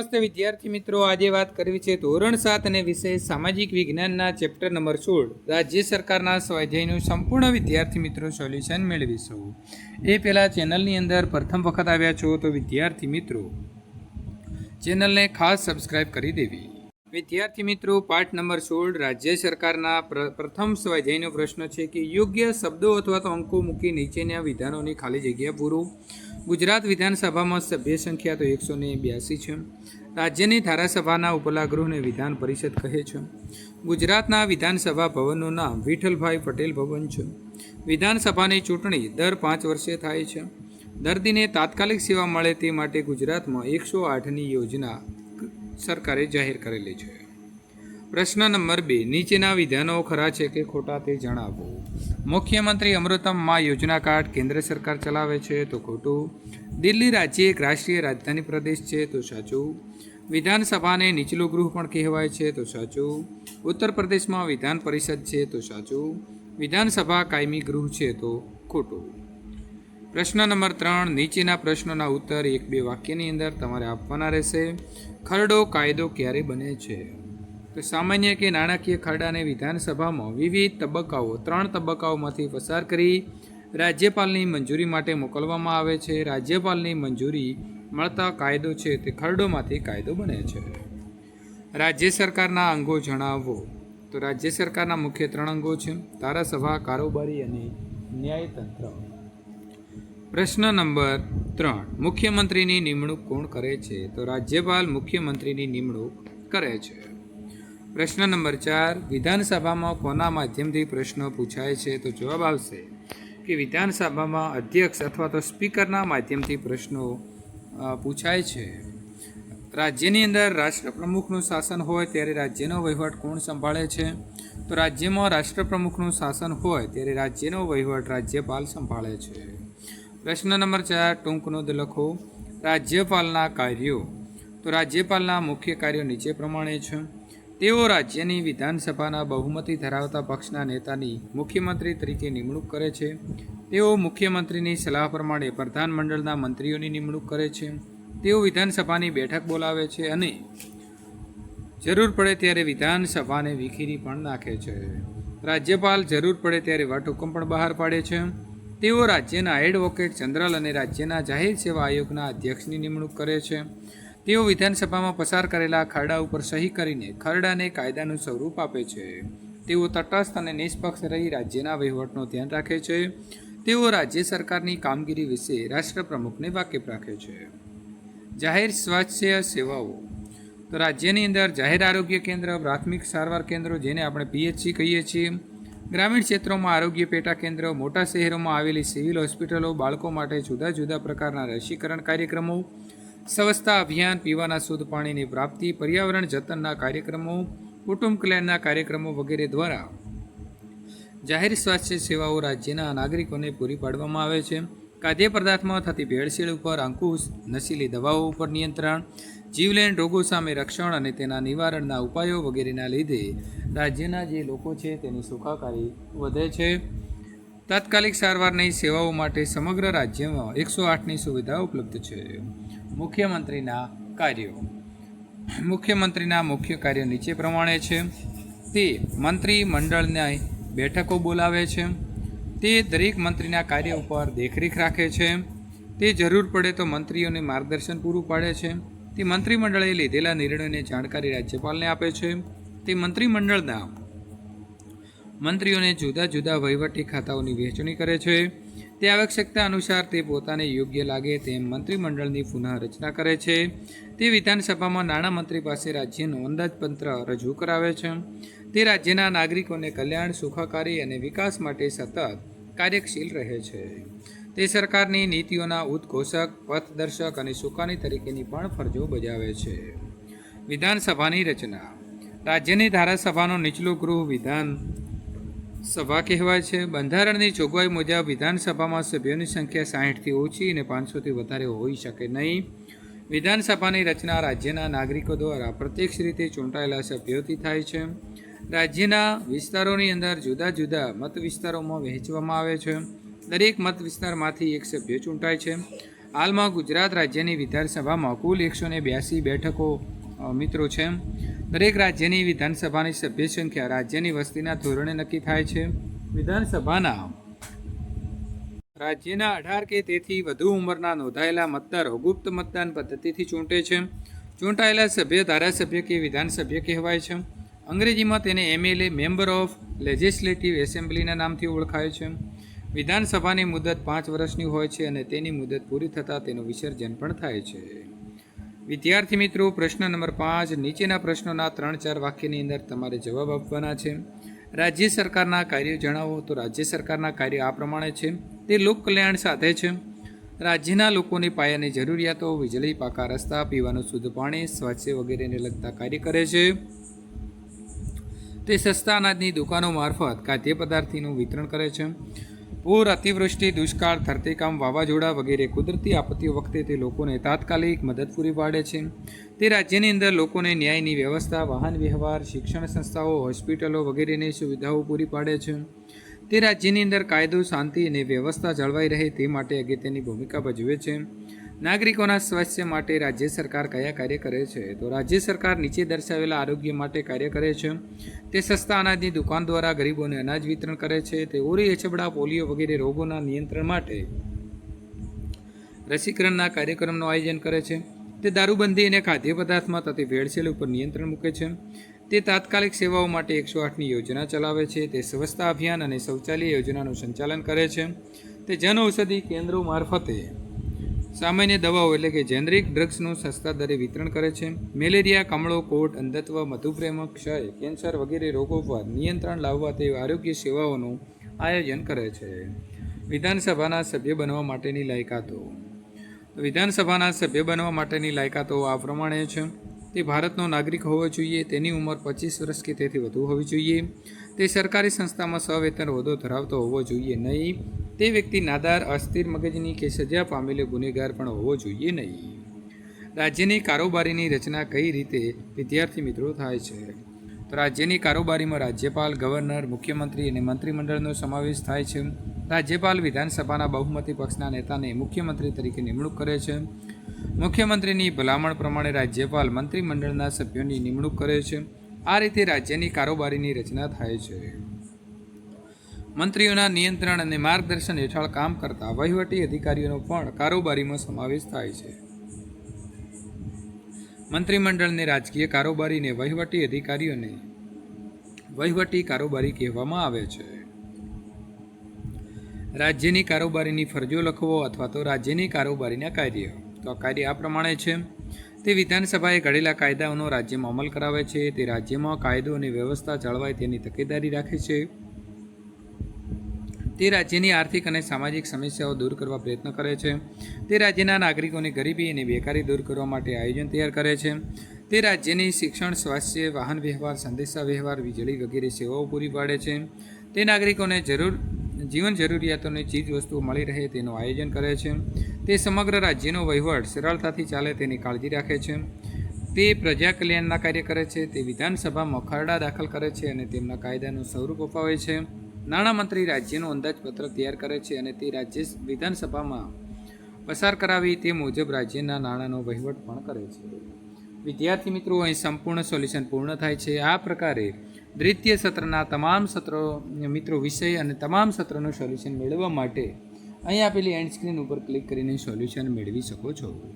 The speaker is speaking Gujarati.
નમસ્તે વિદ્યાર્થી મિત્રો, આજે વાત કરવી છે ધોરણ સાત અને વિષય સામાજિક વિજ્ઞાનના ચેપ્ટર નંબર સોળ. રાજ્ય સરકારના સ્વાધ્યાયનું સંપૂર્ણ વિદ્યાર્થી મિત્રો, સોલ્યુશન મેળવીશું. એ પહેલાં ચેનલની અંદર પ્રથમ વખત આવ્યા છો તો વિદ્યાર્થી મિત્રો, ચેનલને ખાસ સબસ્ક્રાઇબ કરી દેવી. વિદ્યાર્થી મિત્રો, પાઠ નંબર સોળ, રાજ્ય સરકારના પ્ર- પ્રથમ સ્વાધ્યાયનો પ્રશ્ન છે કે યોગ્ય શબ્દો અથવા તો અંકો મૂકી નીચેના વિધાનોની ખાલી જગ્યા પૂરો. ગુજરાત વિધાનસભામાં સભ્ય સંખ્યા તો એકસો ને બ્યાસી છે. રાજ્યની ધારાસભાના ઉપલા ગૃહને વિધાન પરિષદ કહે છે. ગુજરાતના વિધાનસભા ભવનનું નામ વિઠ્ઠલભાઈ પટેલ ભવન છે. વિધાનસભાની ચૂંટણી દર પાંચ વર્ષે થાય છે. દર્દીને તાત્કાલિક સેવા મળે તે માટે ગુજરાતમાં એકસો આઠની યોજના સરકારે જાહેર કરેલી છે. પ્રશ્ન નંબર બે, નીચેના વિધાનો ખરા છે કે ખોટા તે જણાવો. મુખ્યમંત્રી અમૃતમમાં યોજના કાર્ડ કેન્દ્ર સરકાર ચલાવે છે તો ખોટું. દિલ્હી રાજ્ય એક રાષ્ટ્રીય રાજધાની પ્રદેશ છે તો સાચું. વિધાનસભાને નીચલું ગૃહ પણ કહેવાય છે તો સાચું. ઉત્તર પ્રદેશમાં વિધાન પરિષદ છે તો સાચું. વિધાનસભા કાયમી ગૃહ છે તો ખોટું. પ્રશ્ન નંબર ત્રણ, નીચેના પ્રશ્નોના ઉત્તર એક બે વાક્યની અંદર તમારે આપવાના રહેશે. ખરડો કાયદો ક્યારે બને છે? તો સામાન્ય કે નાણાકીય ખરડાને વિધાનસભામાં વિવિધ તબક્કાઓ, ત્રણ તબક્કાઓમાંથી પસાર કરી રાજ્યપાલની મંજૂરી માટે મોકલવામાં આવે છે. રાજ્યપાલની મંજૂરી મળતા કાયદો છે તે ખરડોમાંથી કાયદો બને છે. રાજ્ય સરકારના અંગો જણાવો. તો રાજ્ય સરકારના મુખ્ય ત્રણ અંગો છે. ધારાસભા, કારોબારી અને ન્યાયતંત્ર. પ્રશ્ન નંબર ત્રણ. મુખ્યમંત્રીની નિમણૂક કોણ કરે છે? તો રાજ્યપાલ મુખ્યમંત્રીની નિમણૂક કરે છે. પ્રશ્ન નંબર ચાર, વિધાનસભામાં કોના માધ્યમથી પ્રશ્નો પૂછાય છે? તો જવાબ આવશે કે વિધાનસભામાં અધ્યક્ષ અથવા તો સ્પીકરના માધ્યમથી પ્રશ્નો પૂછાય છે. રાજ્યની અંદર રાષ્ટ્રપ્રમુખનું શાસન હોય ત્યારે રાજ્યનો વહીવટ કોણ સંભાળે છે? તો રાજ્યમાં રાષ્ટ્રપ્રમુખનું શાસન હોય ત્યારે રાજ્યનો વહીવટ રાજ્યપાલ સંભાળે છે. પ્રશ્ન નંબર ચાર, ટૂંક નોંધ લખો. રાજ્યપાલના કાર્યો. તો રાજ્યપાલના મુખ્ય કાર્યો નીચે પ્રમાણે છે. તેઓ રાજ્યની વિધાનસભાના બહુમતી ધરાવતા પક્ષના નેતાની મુખ્યમંત્રી તરીકે નિમણૂક કરે છે. તેઓ મુખ્યમંત્રીની સલાહ પ્રમાણે પ્રધાનમંડળના મંત્રીઓની નિમણૂક કરે છે. તેઓ વિધાનસભાની બેઠક બોલાવે છે અને જરૂર પડે ત્યારે વિધાનસભાને વિખેરી પણ નાખે છે. રાજ્યપાલ જરૂર પડે ત્યારે વટહુકમ પણ બહાર પાડે છે. તેઓ રાજ્યના એડવોકેટ જનરલ અને રાજ્યના જાહેર સેવા આયોગના અધ્યક્ષની નિમણૂક કરે છે. તેઓ વિધાનસભામાં પસાર કરેલા ખરડા ઉપર સહી કરીને ખરડાને કાયદાનું સ્વરૂપ આપે છે. તેઓ તટસ્થ અને નિષ્પક્ષ રહી રાજ્યના વહીવટનું ધ્યાન રાખે છે. તેઓ રાજ્ય સરકારની કામગીરી વિશે રાષ્ટ્રપ્રમુખને વાકેફ રાખે છે. જાહેર સ્વાસ્થ્ય સેવાઓ. તો રાજ્યની અંદર જાહેર આરોગ્ય કેન્દ્ર, પ્રાથમિક સારવાર કેન્દ્રો જેને આપણે પીએચસી કહીએ છીએ. ગ્રામીણ ક્ષેત્રોમાં આરોગ્ય પેટા કેન્દ્ર, મોટા શહેરોમાં આવેલી સિવિલ હોસ્પિટલો, બાળકો માટે જુદા જુદા પ્રકારના રસીકરણ કાર્યક્રમો સ્વચ્છતા અભિયાન, પીવાના શુદ્ધ પાણીની પ્રાપ્તિ, પર્યાવરણ જતનના કાર્યક્રમો, કુટુંબ કલ્યાણના કાર્યક્રમો વગેરે દ્વારા જાહેર સ્વાસ્થ્ય સેવાઓ રાજ્યના નાગરિકોને પૂરી પાડવામાં આવે છે. ખાદ્ય પદાર્થમાં થતી ભેળસેળ ઉપર અંકુશ, નશીલી દવાઓ ઉપર નિયંત્રણ, જીવલેણ રોગો સામે રક્ષણ અને તેના નિવારણના ઉપાયો વગેરેના લીધે રાજ્યના જે લોકો છે તેની સુખાકારી વધે છે. તાત્કાલિક સારવારની સેવાઓ માટે સમગ્ર રાજ્યમાં એકસો આઠની સુવિધા ઉપલબ્ધ છે. મુખ્યમંત્રીના કાર્યો. મુખ્યમંત્રીના મુખ્ય કાર્ય નીચે પ્રમાણે છે. તે મંત્રી મંડળની બેઠકો બોલાવે છે. તે દરેક મંત્રીના કાર્ય ઉપર દેખરેખ રાખે છે. તે જરૂર પડે તો મંત્રીઓને માર્ગદર્શન પૂરું પાડે છે. તે મંત્રીમંડળે લીધેલા નિર્ણયોની જાણકારી રાજ્યપાલને આપે છે. તે મંત્રીમંડળના મંત્રીઓને જુદા જુદા વહીવટી ખાતાઓની વહેંચણી કરે છે. તે આવશ્યકતા અનુસાર તે પોતાને યોગ્ય લાગે તેમ મંત્રીમંડળની પુનઃ રચના કરે છે. તે વિધાનસભામાં નાણામંત્રી પાસે રાજ્યનું અંદાજપત્ર રજૂ કરાવે છે. તે રાજ્યના નાગરિકોને કલ્યાણ, સુખાકારી અને વિકાસ માટે સતત કાર્યશીલ રહે છે. તે સરકારની નીતિઓના ઉદ્ઘોષક, પથદર્શક અને સુકાની તરીકેની પણ ફરજો બજાવે છે. વિધાનસભાની રચના. રાજ્યની ધારાસભાનું નીચલું ગૃહ વિધાન સભા કહેવાય છે. બંધારણની જોગવાઈ મુજબ વિધાનસભામાં સભ્યોની સંખ્યા સાહીઠથી ઓછી અને પાંચસોથી વધારે હોઈ શકે નહીં. વિધાનસભાની રચના રાજ્યના નાગરિકો દ્વારા પ્રત્યક્ષ રીતે ચૂંટાયેલા સભ્યોથી થાય છે. રાજ્યના વિસ્તારોની અંદર જુદા જુદા મત વિસ્તારોમાં વહેંચવામાં આવે છે. દરેક મત વિસ્તારમાંથી એક સભ્ય ચૂંટાય છે. હાલમાં ગુજરાત રાજ્યની વિધાનસભામાં કુલ એકસો ને બ્યાસી બેઠકો મિત્રો છે. દરેક રાજ્યની વિધાનસભાની સભ્ય સંખ્યા રાજ્યની વસ્તીના ધોરણે નક્કી થાય છે. વિધાનસભાના રાજ્યના અઢાર કે તેથી વધુ ઉંમરના નોંધાયેલા મતદારો ગુપ્ત મતદાન પદ્ધતિથી ચૂંટે છે. ચૂંટાયેલા સભ્ય ધારાસભ્ય કે વિધાનસભ્ય કહેવાય છે. અંગ્રેજીમાં તેને એમએલએ, મેમ્બર ઓફ લેજિસ્લેટિવ એસેમ્બલીના નામથી ઓળખાય છે. વિધાનસભાની મુદત પાંચ વર્ષની હોય છે અને તેની મુદત પૂરી થતાં તેનું વિસર્જન પણ થાય છે. વિદ્યાર્થી મિત્રો, પ્રશ્ન નંબર પાંચ, નીચેના પ્રશ્નોના ત્રણ ચાર વાક્યની અંદર તમારે જવાબ આપવાના છે. રાજ્ય સરકારના કાર્યો જણાવો તો રાજ્ય સરકારના કાર્યો આ પ્રમાણે છે. તે લોક કલ્યાણ સાધે છે. રાજ્યના લોકોની પાયાની જરૂરિયાતો, વીજળી, પાકા રસ્તા, પીવાનું શુદ્ધ પાણી, સ્વાસ્થ્ય વગેરેને લગતા કાર્ય કરે છે. તે સસ્તા અનાજની દુકાનો મારફત ખાદ્ય પદાર્થનું વિતરણ કરે છે. પૂર અતિવૃષ્ટિ, દુષ્કાળ, ધરતીકામ, વાવાઝોડા વગેરે કુદરતી આપત્તિઓ વખતે તે લોકોને તાત્કાલિક મદદ પૂરી પાડે છે. તે રાજ્યની અંદર લોકોને ન્યાયની વ્યવસ્થા, વાહન વ્યવહાર, શિક્ષણ સંસ્થાઓ, હોસ્પિટલો વગેરેની સુવિધાઓ પૂરી પાડે છે. તે રાજ્યની અંદર કાયદો, શાંતિ અને વ્યવસ્થા જળવાઈ રહે તે માટે અગત્યની ભૂમિકા ભજવે છે. નાગરિકોના સ્વાસ્થ્ય માટે રાજ્ય સરકાર કયા કાર્ય કરે છે? તો રાજ્ય સરકાર નીચે દર્શાવેલા આરોગ્ય માટે કાર્ય કરે છે. તે સસ્તા અનાજની દુકાન દ્વારા ગરીબોને અનાજ વિતરણ કરે છે. તે ઓરી એચબડા, પોલિયો વગેરે રોગોના નિયંત્રણ માટે રસીકરણના કાર્યક્રમનું આયોજન કરે છે. તે દારૂબંધી અને ખાદ્ય પદાર્થમાં થતી ભેળસેળ ઉપર નિયંત્રણ મૂકે છે. તે તાત્કાલિક સેવાઓ માટે એકસો આઠની યોજના ચલાવે છે. તે સ્વચ્છતા અભિયાન અને શૌચાલય યોજનાનું સંચાલન કરે છે. તે જન ઔષધિ કેન્દ્રો મારફતે સામાન્ય દવાઓ એટલે કે જેનરિક ડ્રગ્સનું સસ્તા દરે વિતરણ કરે છે. મેલેરિયા, કમળો, કોટ, અંધત્વ, મધુપ્રેમ, ક્ષય, કેન્સર વગેરે રોગો પર નિયંત્રણ લાવવા તે આરોગ્ય સેવાઓનું આયોજન કરે છે. વિધાનસભાના સભ્ય બનવા માટેની લાયકાતો. વિધાનસભાના સભ્ય બનવા માટેની લાયકાતો આ પ્રમાણે છે. તે ભારતનો નાગરિક હોવો જોઈએ, તેની ઉંમર પચીસ વર્ષ કે તેથી વધુ હોવી જોઈએ. તે સરકારી સંસ્થામાં સવેતન હોદ્દો ધરાવતો હોવો જોઈએ નહીં. તે વ્યક્તિ નાદાર, અસ્થિર મગજની કે સજા પામેલો ગુનેગાર પણ હોવો જોઈએ નહીં. રાજ્યની કારોબારીની રચના કઈ રીતે વિદ્યાર્થી મિત્રો થાય છે? તો રાજ્યની કારોબારીમાં રાજ્યપાલ, ગવર્નર, મુખ્યમંત્રી અને મંત્રીમંડળનો સમાવેશ થાય છે. રાજ્યપાલ વિધાનસભાના બહુમતી પક્ષના નેતાને મુખ્યમંત્રી તરીકે નિમણૂક કરે છે. મુખ્યમંત્રીની ભલામણ પ્રમાણે રાજ્યપાલ મંત્રીમંડળના સભ્યોની નિમણૂક કરે છે. આ રીતે રાજ્યની કારોબારીની રચના થાય છે. મંત્રીઓના નિયંત્રણ અને માર્ગદર્શન હેઠળ કામ કરતા વહીવટી અધિકારીઓનો પણ કારોબારીમાં સમાવેશ થાય છે. મંત્રીમંડળને રાજકીય કારોબારીને વહીવટી અધિકારીઓને વહીવટી કારોબારી કહેવામાં આવે છે. રાજ્યની કારોબારીની ફરજો લખવો અથવા તો રાજ્યની કારોબારીના કાર્ય. તો આ કાર્ય આ પ્રમાણે છે. તે વિધાનસભાએ ઘડેલા કાયદાઓનો રાજ્યમાં અમલ કરાવે છે. તે રાજ્યમાં કાયદો અને વ્યવસ્થા જળવાય તેની તકેદારી રાખે છે. તે રાજ્યની આર્થિક અને સામાજિક સમસ્યાઓ દૂર કરવા પ્રયત્ન કરે છે. તે રાજ્યના નાગરિકોની ગરીબી અને બેકારી દૂર કરવા માટે આયોજન તૈયાર કરે છે. તે રાજ્યની શિક્ષણ, સ્વાસ્થ્ય, વાહન વ્યવહાર સંદેશા વ્યવહાર વીજળી વગેરે સેવાઓ પૂરી પાડે છે. તે નાગરિકોને જરૂર જીવન જરૂરિયાતોની ચીજ વસ્તુઓ મળી રહે તેનું આયોજન કરે છે. તે સમગ્ર રાજ્યનો વહીવટ સરળતાથી ચાલે તેની કાળજી રાખે છે. તે પ્રજા કલ્યાણના કાર્ય કરે છે, તે વિધાનસભામાં ખરડા દાખલ કરે છે અને તેમના કાયદાનું સ્વરૂપ અપાવે છે. નાણામંત્રી રાજ્યનું અંદાજપત્ર તૈયાર કરે છે અને તે રાજ્ય વિધાનસભામાં પસાર કરાવી તે મુજબ રાજ્યના નાણાંનો વહીવટ પણ કરે છે. વિદ્યાર્થી મિત્રો, અહીં સંપૂર્ણ સોલ્યુશન પૂર્ણ થાય છે. આ પ્રકારે દ્વિતીય સત્રના તમામ સત્રો, મિત્રો, વિષય અને તમામ સત્રોનું સોલ્યુશન મેળવવા માટે અહીં આપેલી એન્ડ સ્ક્રીન ઉપર ક્લિક કરીને સોલ્યુશન મેળવી શકો છો.